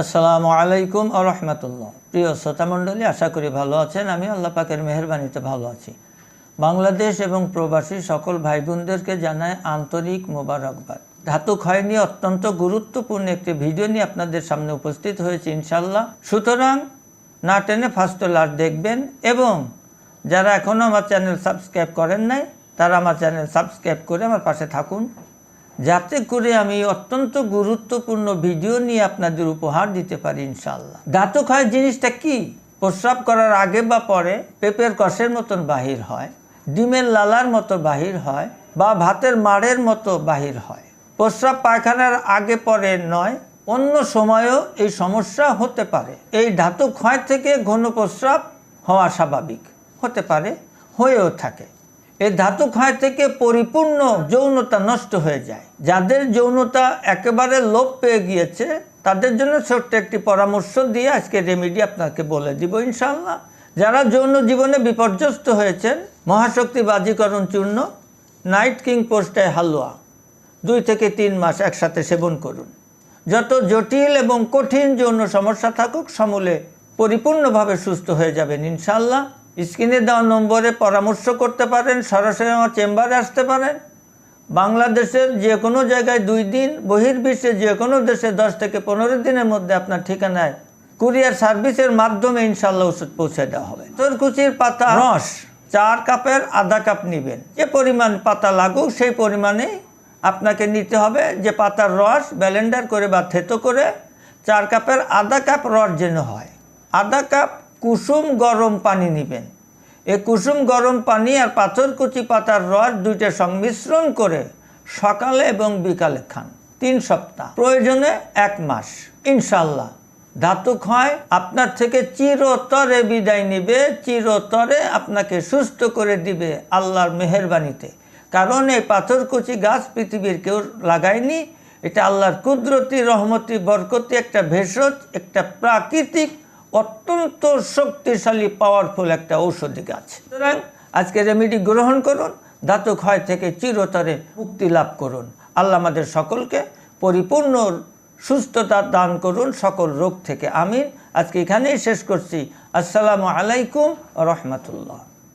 আসসালামু আলাইকুম আ রহমতুল্লাহ। প্রিয় শ্রোতামণ্ডলী আশা করি ভালো আছেন। আমি আল্লাহ পাকের মেহরবানিতে ভালো আছি। বাংলাদেশ এবং প্রবাসী সকল ভাই বোনদেরকে জানায় আন্তরিক মোবারকবাদ। ধাতু ক্ষয় নিয়ে অত্যন্ত গুরুত্বপূর্ণ একটি ভিডিও নিয়ে আপনাদের সামনে উপস্থিত হয়েছে ইনশাল্লাহ সুতরাং না টেনে ফার্স্ট লাস্ট দেখবেন এবং যারা এখনও আমার চ্যানেল সাবস্ক্রাইব করেন নাই, তারা আমার চ্যানেল সাবস্ক্রাইব করে আমার পাশে থাকুন। যাতে করে আমি অত্যন্ত গুরুত্বপূর্ণ ভিডিও নিয়ে আপনাদের উপহার দিতে পারি ইনশাল্লাহ ধাতু ক্ষয় জিনিসটা কি? প্রস্রাব করার আগে বা পরে পেঁপের কষের মতন বাহির হয়, ডিমের লালার মতো বাহির হয় বা ভাতের মাড়ের মতো বাহির হয়। প্রস্রাব পায়খানার আগে পরে নয়, অন্য সময়েও এই সমস্যা হতে পারে। এই ধাতু ক্ষয় থেকে ঘন প্রস্রাব হওয়া স্বাভাবিক, হতে পারে, হয়েও থাকে। এই ধাতু ক্ষয় থেকে পরিপূর্ণ যৌনতা নষ্ট হয়ে যায়। যাদের যৌনতা একেবারে লোপ পেয়ে গিয়েছে, তাদের জন্য ছোট্ট একটি পরামর্শ দিয়ে আজকে রেমেডি আপনাকে বলে দিব ইনশাল্লাহ যারা যৌন জীবনে বিপর্যস্ত হয়েছেন মহাশক্তি বাজিকরণ চূর্ণ নাইট কিং পোস্টায় হালুয়া, দুই থেকে তিন মাস একসাথে সেবন করুন। যত জটিল এবং কঠিন যৌন সমস্যা থাকুক, সমূলে পরিপূর্ণভাবে সুস্থ হয়ে যাবেন ইনশাল্লাহ স্ক্রিনে দেওয়া নম্বরে পরামর্শ করতে পারেন সরাসরি আমার চেম্বারে আসতে পারেন। বাংলাদেশের যে কোনো জায়গায় দুই দিন বহির্বিশ্বে যে কোনো দেশে দশ থেকে পনেরো দিনের মধ্যে আপনার ঠিকানায় কুরিয়ার সার্ভিসের মাধ্যমে ইনশাল্লাহ ওষুধ পৌঁছে দেওয়া হবে। তরকুচির পাতা রস। চার কাপের আধা কাপ নেবেন। যে পরিমাণ পাতা লাগুক সেই পরিমাণে আপনাকে নিতে হবে যে পাতার রস ব্যালেন্ডার করে বা থেতো করে চার কাপের আধা কাপ রস যেন হয়। আধা কাপ কুসুম গরম পানি নেবেন। এই কুসুম গরম পানি আর পাথরকুচি পাতার রস দুইটা সংমিশ্রণ করে সকালে এবং বিকালে খান। তিন সপ্তাহ। প্রয়োজনে এক মাস। ইনশাল্লাহ ধাতু ক্ষয় আপনার থেকে চিরতরে বিদায় নিবে, চিরতরে আপনাকে সুস্থ করে দিবে আল্লাহর মেহরবানিতে। কারণ এই পাথরকুচি গাছ পৃথিবীর কেউ লাগায়নি। এটা আল্লাহর কুদরতি, রহমতি, বরকতি একটা ভেষজ, একটা প্রাকৃতিক অত্যন্ত শক্তিশালী পাওয়ারফুল একটা ঔষধি গাছ। সুতরাং আজকে রেমিডি গ্রহণ করুন ধাতু ক্ষয় থেকে চিরতরে মুক্তি লাভ করুন। আল্লাহ আমাদের সকলকে পরিপূর্ণ সুস্থতা দান করুন, সকল রোগ থেকে। আমিন। আজকে এখানেই শেষ করছি। আসসালামু আলাইকুম রহমতুল্লাহ।